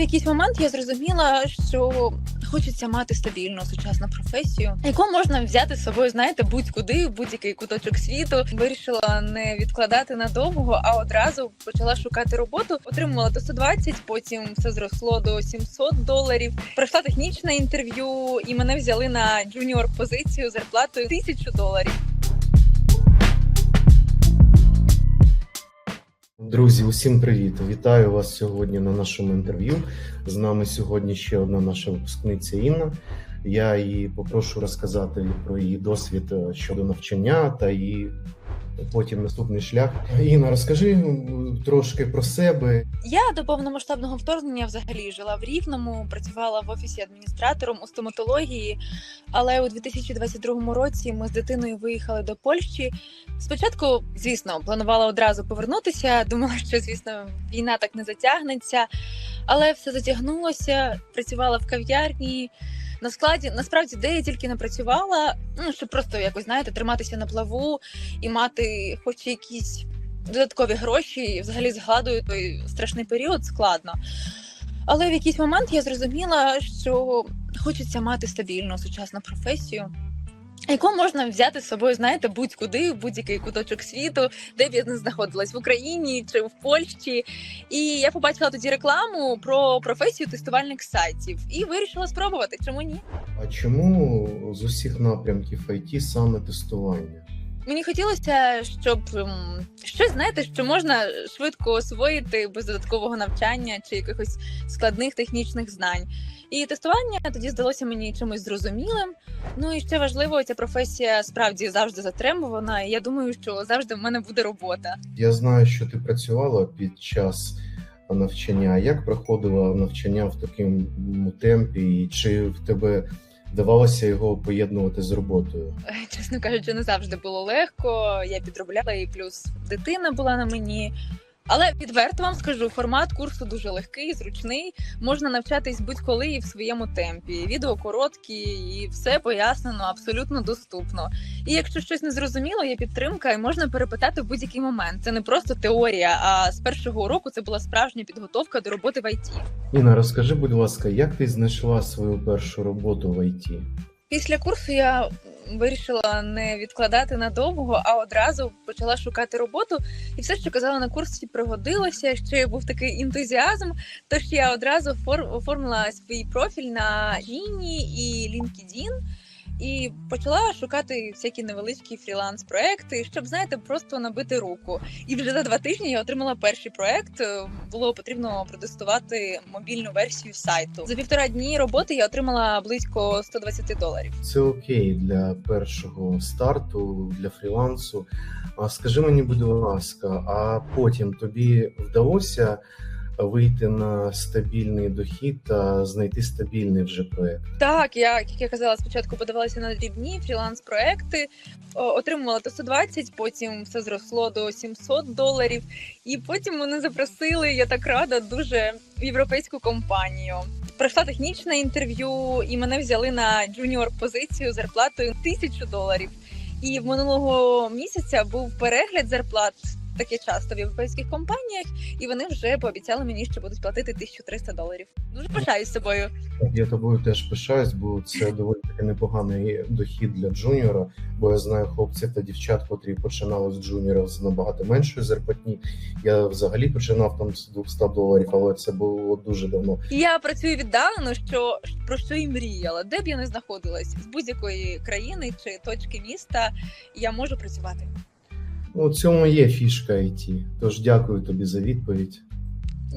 якийсь момент я зрозуміла, що хочеться мати стабільну сучасну професію, яку можна взяти з собою, знаєте, будь-куди, будь-який куточок світу. Вирішила не відкладати надовго, а одразу почала шукати роботу. Отримувала до 120, потім все зросло до 700 доларів. Пройшла технічне інтерв'ю, і мене взяли на джуніор позицію зарплатою 1000 доларів. Друзі, усім привіт! Вітаю вас сьогодні на нашому інтерв'ю. З нами сьогодні ще одна наша випускниця Інна. Я її попрошу розказати про її досвід е, щодо навчання та її потім наступний шлях. Інна, розкажи трошки про себе. Я до повномасштабного вторгнення взагалі жила в Рівному, працювала в офісі адміністратором у стоматології. Але у 2022 році ми з дитиною виїхали до Польщі. Спочатку, звісно, планувала одразу повернутися. Думала, що звісно війна так не затягнеться, але все затягнулося. Працювала в кав'ярні. На складі насправді де я тільки не працювала, ну щоб просто якось знаєте, триматися на плаву і мати хоч якісь додаткові гроші, і взагалі згадую той страшний період складно. Але в якийсь момент я зрозуміла, що хочеться мати стабільну сучасну професію, яку можна взяти з собою, знаєте, будь-куди, в будь-який куточок світу, де б я не знаходилась в Україні чи в Польщі. І я побачила тоді рекламу про професію тестувальник сайтів і вирішила спробувати. Чому ні? А чому з усіх напрямків IT саме тестування? Мені хотілося, щоб ем, щось знаєте, що можна швидко освоїти без додаткового навчання чи якихось складних технічних знань. І тестування тоді здалося мені чимось зрозумілим. Ну і ще важливо, ця професія справді завжди затримувана. І я думаю, що завжди в мене буде робота. Я знаю, що ти працювала під час навчання. Як проходило навчання в такому темпі, і чи в тебе вдавалося його поєднувати з роботою? Е, Чесно кажучи, не завжди було легко. Я підробляла і плюс дитина була на мені. Але відверто вам скажу, формат курсу дуже легкий, зручний. Можна навчатись будь-коли і в своєму темпі. Відео короткі, і все пояснено, абсолютно доступно. І якщо щось не зрозуміло, є підтримка, і можна перепитати в будь-який момент. Це не просто теорія, а з першого уроку це була справжня підготовка до роботи в ІТ. Інна, розкажи, будь ласка, як ти знайшла свою першу роботу в ІТ? Після курсу я вирішила не відкладати надовго, а одразу почала шукати роботу. І все, що казала на курсі, пригодилося. Ще був такий ентузіазм. Тож я одразу фор- оформила свій профіль на Ліні і LinkedIn. І почала шукати всякі невеличкі фріланс-проекти, щоб знаєте, просто набити руку. І вже за два тижні я отримала перший проект. Е, Було потрібно протестувати мобільну версію сайту. За півтора дні роботи я отримала близько 120 доларів. Це окей для першого старту, для фрілансу. А скажи мені, будь ласка, а потім тобі вдалося вийти на стабільний дохід та знайти стабільний вже проект? Так, я як я казала, спочатку подавалася на дрібні фріланс-проекти, отримувала до 120, потім все зросло до 700 доларів. І потім мене запросили. Я так рада, дуже в європейську компанію. Пройшла технічне інтерв'ю, і мене взяли на джуніор позицію зарплатою 1000 доларів. І в минулого місяця був перегляд зарплат. Таке часто в європейських компаніях, і вони вже пообіцяли мені, що будуть платити 1300 доларів. Дуже пишаюсь собою. Я тобою теж пишаюсь, бо це доволі таки непоганий дохід для джуніора. Бо я знаю хлопців та дівчат, котрі починали з джуніора з набагато меншої зарплатні. Я взагалі починав там з 200 доларів, але це було дуже давно. Я працюю віддалено, що про що і мріяла, де б я не знаходилась з будь-якої країни чи точки міста, я можу працювати. У цьому є фішка IT. Тож дякую тобі за відповідь.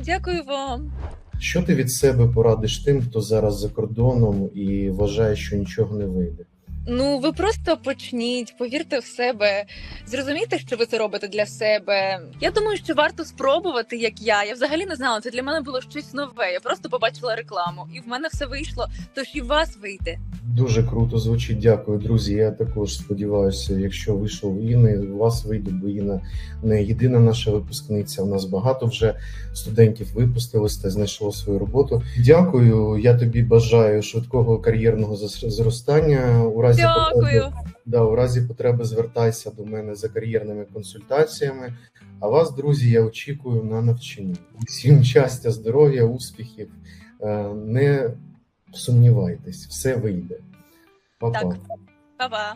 Дякую вам. Що ти від себе порадиш тим, хто зараз за кордоном і вважає, що нічого не вийде? Ну, ви просто почніть, повірте в себе, зрозумійте, що ви це робите для себе. Я думаю, що варто спробувати, як я. Я взагалі не знала, це для мене було щось нове. Я просто побачила рекламу, і в мене все вийшло. Тож і у вас вийде. Дуже круто звучить. Дякую, друзі. Я також сподіваюся, якщо вийшов Інни, у вас вийде, бо Інна не єдина наша випускниця. У нас багато вже студентів випустилось та знайшло свою роботу. Дякую. Я тобі бажаю швидкого кар'єрного зростання. У разі Дякую. Потреби, да, у разі потреби звертайся до мене за кар'єрними консультаціями. А вас, друзі, я очікую на навчання. Всім щастя, здоров'я, успіхів. Е, не сумнівайтесь, все вийде. Па-па. Так, Па-па.